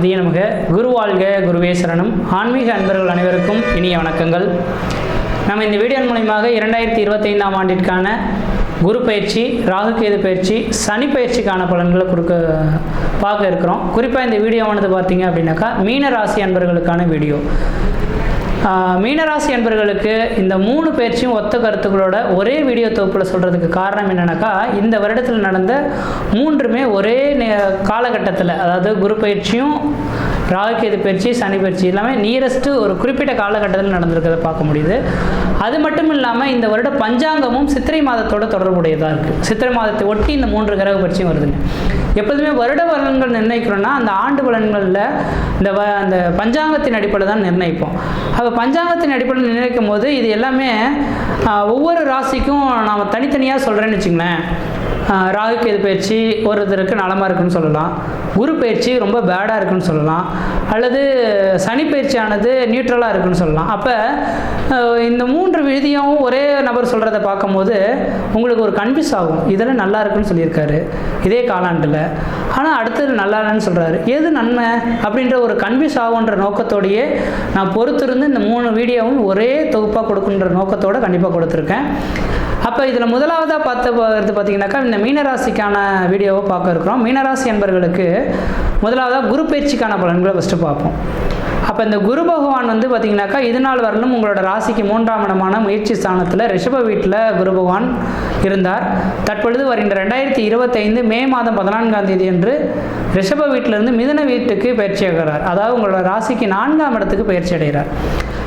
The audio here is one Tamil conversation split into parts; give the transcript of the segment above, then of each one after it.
கணபதியே நமக குரு வாழ்க குருவே சரணம் ஆன்மீக அன்பர்கள் அனைவருக்கும் இனிய வணக்கங்கள். நம்ம இந்த வீடியோ மூலியமாக இரண்டாயிரத்தி இருபத்தைந்தாம் ஆண்டிற்கான குரு பயிற்சி ராகு கேது பயிற்சி சனி பயிற்சிக்கான பலன்களை கொடுக்க பார்க்க இருக்கிறோம். குறிப்பாக இந்த வீடியோவானது பார்த்தீங்க அப்படின்னாக்கா மீன ராசி அன்பர்களுக்கான வீடியோ. மீனராசி அன்பர்களுக்கு இந்த மூணு பேர்ச்சியும் ஒத்த கருத்துக்களோட ஒரே வீடியோ தொகுப்பில் சொல்கிறதுக்கு காரணம் என்னென்னாக்கா இந்த வருடத்தில் நடந்த மூன்றுமே ஒரே காலகட்டத்தில் அதாவது குரு பயிற்சியும் ராகுகேது பயிற்சி சனி பயிற்சி எல்லாமே நியரஸ்ட்டு ஒரு குறிப்பிட்ட காலகட்டத்தில் நடந்திருக்கிறத பார்க்க முடியுது. அது மட்டும் இல்லாமல் இந்த வருட பஞ்சாங்கமும் சித்திரை மாதத்தோட தொடர்புடையதாக இருக்குது சித்திரை மாதத்தை ஒட்டி இந்த மூன்று கிரக பயிற்சியும் வருதுங்க. எப்போதுமே வருட பலன்கள் நிர்ணயிக்கிறோம்னா அந்த ஆண்டு பலன்களில் இந்த வ அந்த பஞ்சாங்கத்தின் அடிப்படையில் தான் நிர்ணயிப்போம். அப்போ பஞ்சாங்கத்தின் அடிப்படையில் நிர்ணயிக்கும் போது இது எல்லாமே ஒவ்வொரு ராசிக்கும் நாம் தனித்தனியாக சொல்கிறேன்னு வச்சுங்களேன். ராகு கேது பயிற்சி ஒருத்தருக்கு நலமாக இருக்குன்னு சொல்லலாம். குரு பயிற்சி ரொம்ப பேடாக இருக்குன்னு சொல்லலாம். அல்லது சனி பயிற்சியானது நியூட்ரலாக இருக்குன்னு சொல்லலாம். அப்போ இந்த மூன்று விதியும் ஒரே நபர் சொல்கிறத பார்க்கும்போது உங்களுக்கு ஒரு கன்ஃபியூஸ் ஆகும். இதெல்லாம் நல்லா இருக்குன்னு சொல்லியிருக்காரு. இதே காலாண்டில். ஆனால் அடுத்தது நல்லா இல்லைன்னு சொல்கிறாரு எது நன்மை அப்படின்ற ஒரு கன்ஃபியூஸ் ஆகுன்ற நோக்கத்தோடையே நான் பொறுத்திருந்து இந்த மூணு வீடியோவும் ஒரே தொகுப்பாக கொடுக்குன்ற நோக்கத்தோடு கண்டிப்பாக கொடுத்துருக்கேன். அப்போ இதில் முதலாவதாக பார்த்து பார்த்து பார்த்தீங்கன்னாக்கா இந்த மீனராசிக்கான வீடியோவை பார்க்க இருக்கிறோம். மீனராசி என்பர்களுக்கு முதலாவதாக குரு பயிற்சிக்கான பலன்களை ஃபஸ்ட்டு பார்ப்போம். அப்போ இந்த குரு பகவான் வந்து பார்த்திங்கனாக்கா இது நாள் வரலும் உங்களோட ராசிக்கு மூன்றாம் இடமான முயற்சி ஸ்தானத்தில் ரிஷப வீட்டில் குரு பகவான் இருந்தார். தற்பொழுது வருகின்ற ரெண்டாயிரத்தி இருபத்தைந்து மே மாதம் பதினான்காம் தேதி அன்று ரிஷப வீட்டிலிருந்து மிதன வீட்டுக்கு பயிற்சி ஆகிறார். அதாவது உங்களோட ராசிக்கு நான்காம் இடத்துக்கு பயிற்சி அடைகிறார்.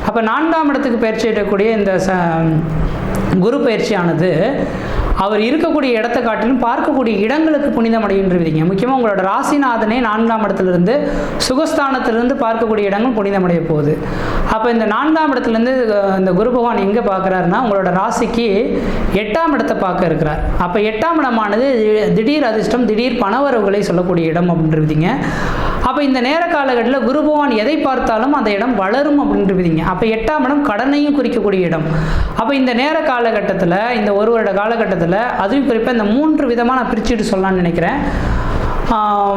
அப்போ நான்காம் இடத்துக்கு பயிற்சி அடையக்கூடிய இந்த ச குரு பயிற்சியானது அவர் இருக்கக்கூடிய இடத்தை காட்டிலும் பார்க்கக்கூடிய இடங்களுக்கு புனிதமடைகின்ற விதிங்க முக்கியமாக உங்களோட ராசிநாதனே நான்காம் இடத்துலேருந்து சுகஸ்தானத்திலிருந்து பார்க்கக்கூடிய இடங்கள் புனிதமடைய போகுது. அப்போ இந்த நான்காம் இடத்துலேருந்து இந்த குரு பகவான் எங்கே பார்க்குறாருன்னா உங்களோட ராசிக்கு எட்டாம் இடத்தை பார்க்க இருக்கிறார். அப்போ எட்டாம் இடமானது திடீர் அதிர்ஷ்டம் திடீர் பணவரவுகளை சொல்லக்கூடிய இடம் அப்படின்றதுங்க அப்போ இந்த நேர காலகட்டத்தில் குரு பகவான் எதை பார்த்தாலும் அந்த இடம் வளரும் அப்படின்றதுங்க அப்போ எட்டாம் இடம் கடனையும் குறிக்கக்கூடிய இடம். அப்போ இந்த நேர காலகட்டத்தில் இந்த ஒரு வருட காலகட்டத்தில் அதுவும் குறிப்பாக இந்த மூன்று விதமாக நான் பிரிச்சுட்டு சொல்லலாம்னு நினைக்கிறேன்.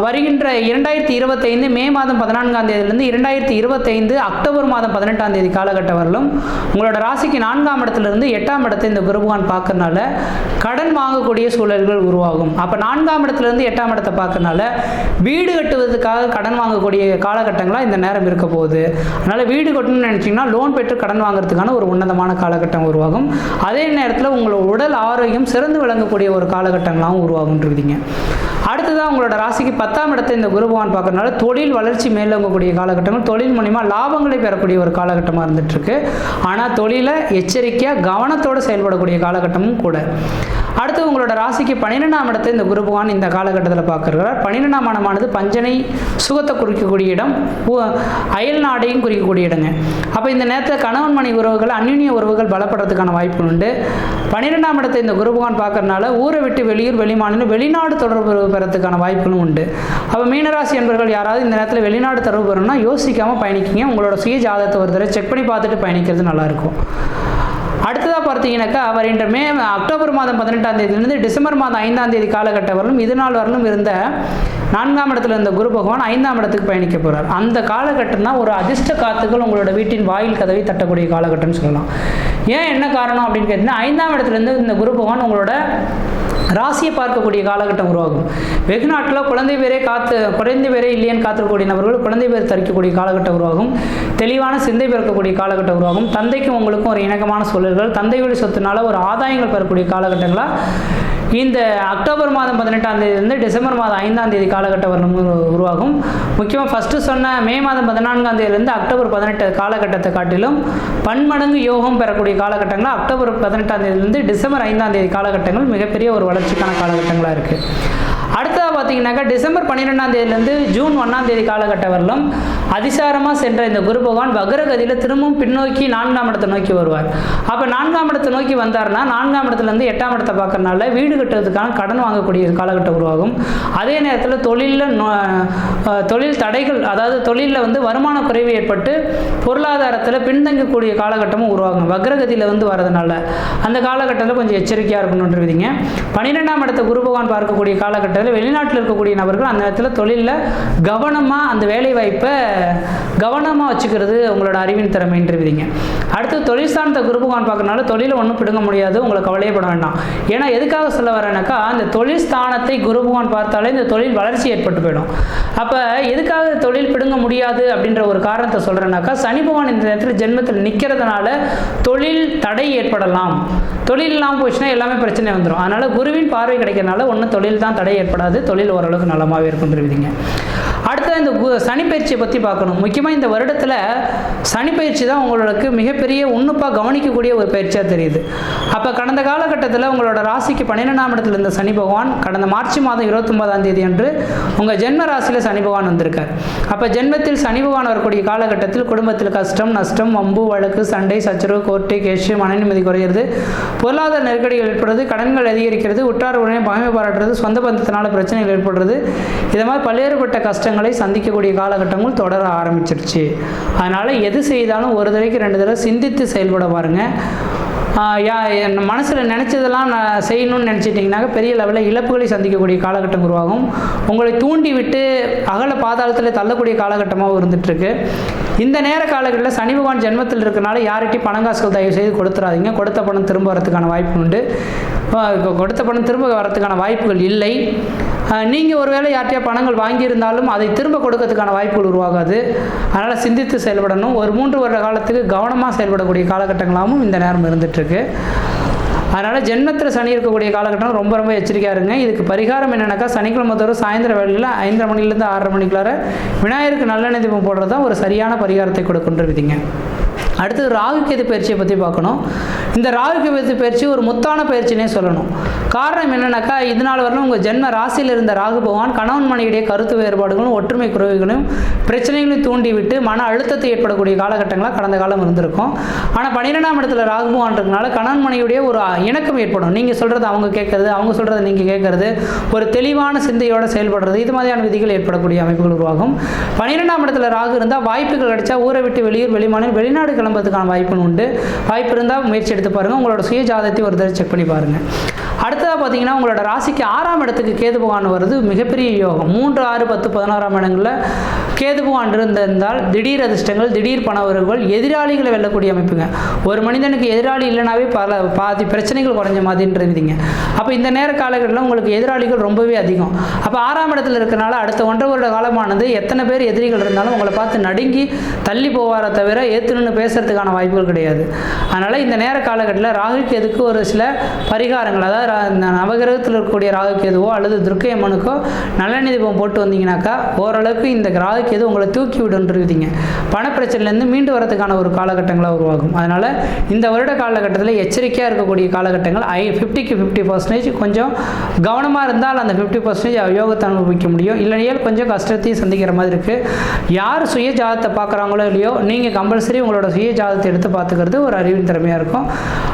வருகின்ற இரண்டாயிரத்தி இருபத்தைந்து மே மாதம் பதினான்காம் தேதியிலிருந்து இரண்டாயிரத்தி இருபத்தைந்து அக்டோபர் மாதம் பதினெட்டாம் தேதி காலகட்டம் வரலும் உங்களோட ராசிக்கு நான்காம் இடத்துலேருந்து எட்டாம் இடத்தை இந்த குருபகான் பார்க்கறனால கடன் வாங்கக்கூடிய சூழல்கள் உருவாகும். அப்போ நான்காம் இடத்துலேருந்து எட்டாம் இடத்தை பார்க்கறனால வீடு கட்டுவதற்காக கடன் வாங்கக்கூடிய காலகட்டங்களாக இந்த நேரம் இருக்க போகுது. அதனால் வீடு கட்டணும்னு நினச்சிங்கன்னா லோன் பெற்று கடன் வாங்குறதுக்கான ஒரு உன்னதமான காலகட்டம் உருவாகும். அதே நேரத்தில் உங்களோட உடல் ஆரோக்கியம் சிறந்து விளங்கக்கூடிய ஒரு காலகட்டங்களாகவும் உருவாகுன்றீங்க அடுத்ததாக உங்களோட ராசிக்கு பத்தாம் இடத்தை இந்த குரு பகவான் பார்க்கறதுனால தொழில் வளர்ச்சி மேலோங்கக்கூடிய காலகட்டங்கள் தொழில் மூலிமா லாபங்களை பெறக்கூடிய ஒரு காலகட்டமாக இருந்துகிட்ருக்கு ஆனால் தொழிலை எச்சரிக்கையாக கவனத்தோடு செயல்படக்கூடிய காலகட்டமும் கூட. அடுத்து உங்களோட ராசிக்கு பன்னிரெண்டாம் இடத்தை இந்த குரு பகவான் இந்த காலகட்டத்தில் பார்க்குறார். பன்னிரெண்டாம் இடமானது பஞ்சனை சுகத்தை குறிக்கக்கூடிய இடம் அயல் நாடையும் குறிக்கக்கூடிய இடங்க. அப்போ இந்த நேரத்தில் கணவன் மனை உறவுகள் அந்யுன்ய உறவுகள் பலப்படுறதுக்கான வாய்ப்பு உண்டு. பன்னிரெண்டாம் இடத்தை இந்த குரு பகவான் பார்க்கறதுனால ஊரை விட்டு வெளியூர் வெளிமாநிலம் வெளிநாடு தொடர்பு பெறத்துக்கான வாய்ப்புகளும் உண்டு. அப்போ மீனராசி என்பவர்கள் யாராவது இந்த நேரத்தில் வெளிநாடு தொடர்பு பெறணும்னா யோசிக்காமல் பயணிக்கிங்க. உங்களோட சுய ஜாதகத்தை ஒரு தடவை செக் பண்ணி பார்த்துட்டு பயணிக்கிறது நல்லாயிருக்கும் அடுத்ததாக பார்த்தீங்கன்னாக்கா வருகின்ற மே அக்டோபர் மாதம் பதினெட்டாம் தேதியிலிருந்து டிசம்பர் மாதம் ஐந்தாம் தேதி காலகட்டம் வரலும் இது நாள் வரலும் இருந்த நான்காம் இடத்துல இருந்த குரு பகவான் ஐந்தாம் இடத்துக்கு பயணிக்க போகிறார் அந்த காலகட்டம் தான் ஒரு அதிர்ஷ்ட காத்துக்கள் உங்களோட வீட்டின் வாயில் கதவை தட்டக்கூடிய காலகட்டம்னு சொல்லலாம். ஏன் என்ன காரணம் அப்படின்னு கேட்டிங்கன்னா ஐந்தாம் இடத்துலேருந்து இந்த குரு பகவான் உங்களோட ராசியை பார்க்கக்கூடிய காலகட்டம் உருவாகும். வெகு நாட்டில் குழந்தை பேரே காத்து குழந்தை பேரே இல்லையேன்னு காத்திருக்கக்கூடிய நபர்கள் குழந்தை பேர் தரிக்கக்கூடிய காலகட்டம் உருவாகும். தெளிவான சிந்தை பிறக்கக்கூடிய காலகட்டம் உருவாகும். தந்தைக்கும் உங்களுக்கும் ஒரு இணக்கமான சூழல்கள். தந்தை வழி சொத்துனால ஒரு ஆதாயங்கள் பெறக்கூடிய காலகட்டங்களாக இந்த அக்டோபர் மாதம் பதினெட்டாம் தேதியிலிருந்து டிசம்பர் மாதம் ஐந்தாம் தேதி காலகட்டம் வரணும் உருவாகும். முக்கியமாக ஃபஸ்ட்டு சொன்ன மே மாதம் பதினான்காம் தேதியிலிருந்து அக்டோபர் பதினெட்டு காலகட்டத்தை காட்டிலும் பன்மடங்கு யோகம் பெறக்கூடிய காலகட்டங்கள்? அக்டோபர் பதினெட்டாம் தேதியிலிருந்து டிசம்பர் ஐந்தாம் தேதி காலகட்டங்கள் மிகப்பெரிய ஒரு வளர்ச்சிக்கான காலகட்டங்களாக இருக்குது பார்த்தீங்கன்னாக்கா டிசம்பர் பன்னிரெண்டாம் தேதியிலேருந்து ஜூன் ஒன்றாம் தேதி காலகட்டம் வரலும் அதிசாரமாக சென்ற இந்த குரு பகவான் வக்ரகதியில் திரும்பவும் பின்னோக்கி நான்காம் இடத்தை நோக்கி வருவார். அப்போ நான்காம் இடத்தை நோக்கி வந்தார்னா நான்காம் இடத்துலேருந்து எட்டாம் இடத்தை பார்க்கறனால வீடு கட்டுறதுக்கான கடன் வாங்கக்கூடிய காலகட்டம் உருவாகும். அதே நேரத்தில் தொழிலில் தொழில் தடைகள் அதாவது தொழிலில் வந்து வருமான குறைவு ஏற்பட்டு பொருளாதாரத்தில் பின்தங்கக்கூடிய காலகட்டமும் உருவாகும். வக்ரகதியில் வந்து வரதுனால அந்த காலகட்டத்தில் கொஞ்சம் எச்சரிக்கையாக இருக்கணும்னு பன்னிரெண்டாம் இடத்தை குரு பகவான் பார்க்கக்கூடிய காலகட்டத்தில் வெளிநாட்டில் வெளிநாட்டில் இருக்கக்கூடிய நபர்கள் அந்த நேரத்தில் தொழிலில் கவனமாக அந்த வேலை வாய்ப்பை கவனமாக வச்சுக்கிறது உங்களோட அறிவின் திறமைன்றவிதிங்க அடுத்து தொழில் சார்ந்த குரு பகவான் பார்க்கறனால தொழிலை ஒன்றும் பிடுங்க முடியாது உங்களை கவலையப்பட வேண்டாம். ஏன்னா எதுக்காக சொல்ல வரேனாக்கா அந்த தொழில் ஸ்தானத்தை குருபகவான் பார்த்தாலே இந்த தொழில் வளர்ச்சி ஏற்பட்டு போயிடும். அப்போ எதுக்காக தொழில் பிடுங்க முடியாது அப்படின்ற ஒரு காரணத்தை சொல்கிறேன்னாக்கா சனி பகவான் இந்த நேரத்தில் ஜென்மத்தில் நிற்கிறதுனால தொழில் தடை ஏற்படலாம். தொழில் இல்லாமல் போச்சுன்னா எல்லாமே பிரச்சனை வந்துடும் அதனால் குருவின் பார்வை கிடைக்கிறதுனால ஒன்றும் தொழில் தான் தடை ஏற்படாது. தொழில் ஓரளவுக்கு நலமாகவே இருக்கும் இருக்குன்றவிதிங்க அடுத்தது இந்த சனிப்பயிற்சியை சனி பயிற்சியை பற்றி பார்க்கணும். முக்கியமாக இந்த வருடத்தில் சனி பயிற்சி தான் உங்களுக்கு மிகப்பெரிய உன்னுப்பாக கவனிக்கக்கூடிய ஒரு பயிற்சியாக தெரியுது. அப்போ கடந்த காலகட்டத்தில் உங்களோட ராசிக்கு பன்னிரெண்டாம் இடத்துல இருந்த சனி பகவான் கடந்த மார்ச் மாதம் இருபத்தொன்பதாம் தேதி அன்று உங்கள் ஜென்ம ராசியில் சனி பகவான் வந்திருக்கார். அப்போ ஜென்மத்தில் சனி பகவான் வரக்கூடிய காலகட்டத்தில் குடும்பத்தில் கஷ்டம் நஷ்டம் வம்பு வழக்கு சண்டை சச்சரவு கோர்ட்டு கேஷு மனநிம்மதி குறையிறது பொருளாதார நெருக்கடிகள் ஏற்படுறது கடன்கள் அதிகரிக்கிறது உற்றார் உடனே பகைமை பாராட்டுறது சொந்த பந்தத்தினால பிரச்சனைகள் ஏற்படுறது. இது மாதிரி பல்வேறுபட்ட கஷ்டங்கள் சந்திக்கக்கூடிய காலகட்டங்கள் தொடர ஆரம்பிச்சிருச்சு. அதனால் எது செய்தாலும் ஒரு தடவைக்கு ரெண்டு தடவை சிந்தித்து செயல்பட பாருங்கள் யா என் மனசில் நினச்சதெல்லாம் நான் செய்யணும்னு நினச்சிட்டிங்கனாக்க பெரிய லெவலில் இழப்புகளை சந்திக்கக்கூடிய காலகட்டம் உருவாகும். உங்களை தூண்டி விட்டு அகல பாதாளத்தில் தள்ளக்கூடிய காலகட்டமாகவும் இருந்துகிட்ருக்கு இந்த நேர காலங்களில் சனி பகவான் ஜென்மத்தில் இருக்கிறனால யார்கிட்டையும் பணங்காசுகள் தயவு செய்து கொடுத்துறாதீங்க. கொடுத்த பணம் திரும்ப வரத்துக்கான வாய்ப்பு உண்டு. கொடுத்த பணம் திரும்ப வரதுக்கான வாய்ப்புகள் இல்லை. நீங்கள் ஒருவேளை யார்கிட்டயா பணங்கள் வாங்கியிருந்தாலும் அதை திரும்ப கொடுக்கறதுக்கான வாய்ப்புகள் உருவாகாது. அதனால் சிந்தித்து செயல்படணும். ஒரு மூன்று வருட காலத்துக்கு கவனமாக செயல்படக்கூடிய காலகட்டங்களாகவும் இந்த நேரம் இருந்துகிட்ருக்கு அதனால் ஜென்மத்தில் சனி இருக்கக்கூடிய காலகட்டம் ரொம்ப ரொம்ப எச்சரிக்கையாக இருங்க. இதுக்கு பரிகாரம் என்னென்னாக்கா சனிக்கிழமை தோறும் சாயந்தர வேளையில் ஐந்தரை மணிலேருந்து ஆறரை மணிக்குள்ளார விநாயகருக்கு நல்லெண்ணெய் தீபம் போடுறது தான் ஒரு சரியான பரிகாரத்தை கொடுக்குன்ற அடுத்தது ராகு கேது பயிற்சியை பற்றி பார்க்கணும். இந்த ராகு கேது பயிற்சி ஒரு முத்தான பயிற்சினே சொல்லணும். காரணம் என்னென்னாக்கா இது நாள் உங்கள் ஜென்ம ராசியில் இருந்த ராகு பகவான் கணவன் மனைவிடைய கருத்து வேறுபாடுகளும் ஒற்றுமை குறைவுகளும் பிரச்சனைகளையும் தூண்டிவிட்டு மன அழுத்தத்தை ஏற்படக்கூடிய காலகட்டங்களாக கடந்த காலம் இருந்திருக்கும். ஆனால் பன்னிரெண்டாம் இடத்துல ராகு பகவான் இருக்கனால கணவன் மனைவியுடைய ஒரு இணக்கம் ஏற்படும். நீங்கள் சொல்கிறது அவங்க கேட்கறது அவங்க சொல்கிறத நீங்கள் கேட்கறது ஒரு தெளிவான சிந்தையோடு செயல்படுறது இது மாதிரியான விதிகள் ஏற்படக்கூடிய அமைப்புகள் உருவாகும். பன்னிரெண்டாம் இடத்துல ராகு இருந்தால் வாய்ப்புகள் கிடைச்சா ஊரை விட்டு வெளியூர் வெளிமாநிலம் வெளிநாடுகள் கிளம்புறதுக்கான வாய்ப்பு உண்டு. வாய்ப்பு இருந்தால் முயற்சி எடுத்து பாருங்கள் உங்களோட சுய ஜாதகத்தை ஒரு தடவை செக் பண்ணி பாருங்கள் அடுத்ததாக பார்த்தீங்கன்னா உங்களோட ராசிக்கு ஆறாம் இடத்துக்கு கேது பகவான் வருது மிகப்பெரிய யோகம். மூன்று ஆறு பத்து பதினாறாம் இடங்களில் கேது பகவான் இருந்திருந்தால் திடீர் அதிர்ஷ்டங்கள் திடீர் பணவர்கள் எதிராளிகளை வெல்லக்கூடிய அமைப்புங்க. ஒரு மனிதனுக்கு எதிராளி இல்லைனாவே பல பாதி பிரச்சனைகள் குறைஞ்ச மாதிரின்றதுங்க அப்போ இந்த நேர காலகட்டத்தில் உங்களுக்கு எதிராளிகள் ரொம்பவே அதிகம். அப்போ ஆறாம் இடத்துல இருக்கிறனால அடுத்த ஒன்றரை வருட காலமானது எத்தனை பேர் எதிரிகள் இருந்தாலும் உங்களை பார்த்து நடுங்கி தள்ளி போவார தவிர ஏற்றுன்னு பேசுறதுக்கான வாய்ப்புகள் கிடையாது. அதனால் இந்த நேர காலகட்டத்தில் ராகு கேதுக்கு ஒரு சில பரிகாரங்கள் அதாவது நவகிரகத்தில் இருக்கக்கூடிய ராகு கேதுவோ அல்லது துர்க்கை அம்மனுக்கோ நல்லெண்ணெய் தீபம் போட்டு வந்தீங்கன்னாக்கா ஓரளவுக்கு இந்த ராகு கேது உங்களை தூக்கி விடுன்றிருக்கீங்க பணப்பிரச்சனையிலேருந்து மீண்டு வரதுக்கான ஒரு காலகட்டங்களாக உருவாகும். அதனால் இந்த வருட காலகட்டத்தில் எச்சரிக்கையாக இருக்கக்கூடிய காலகட்டங்கள் ஐ ஃபிஃப்டிக்கு ஃபிஃப்டி பர்சன்டேஜ் கொஞ்சம் கவனமாக இருந்தால் அந்த ஃபிஃப்டி பர்சன்டேஜ் அயோகத்தை அனுபவிக்க முடியும். இல்லையால் கொஞ்சம் கஷ்டத்தையும் சந்திக்கிற மாதிரி இருக்குது யார் சுய ஜாதத்தை பார்க்குறாங்களோ இல்லையோ நீங்கள் கம்பல்சரி உங்களோட சுய ஜாதத்தை எடுத்து பார்த்துக்கிறது ஒரு அறிவின் திறமையாக இருக்கும்.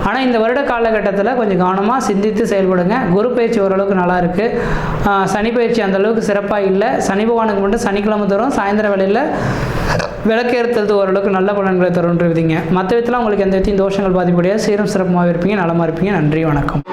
ஆனால் இந்த வருட காலகட்டத்தில் கொஞ்சம் கவனமாக சிந்தித்து செயல்படுங்க. குரு பயிற்சி ஓரளவுக்கு நல்லா இருக்குது சனி பயிற்சி அந்த அளவுக்கு சிறப்பாக இல்லை. சனி பகவானுக்கு மட்டும் சனிக்கிழமை தரும். சாயந்தர வேளையில் விளக்கேறுத்தது ஓரளவுக்கு நல்ல பலன்களை தரும்ன்ற விதிங்க மற்ற விதத்தில் உங்களுக்கு எந்த விதத்தையும் தோஷங்கள் பாதிப்படையாது. சீரம் சிறப்புமாக இருப்பீங்க. நலமாக இருப்பீங்க. நன்றி. வணக்கம்.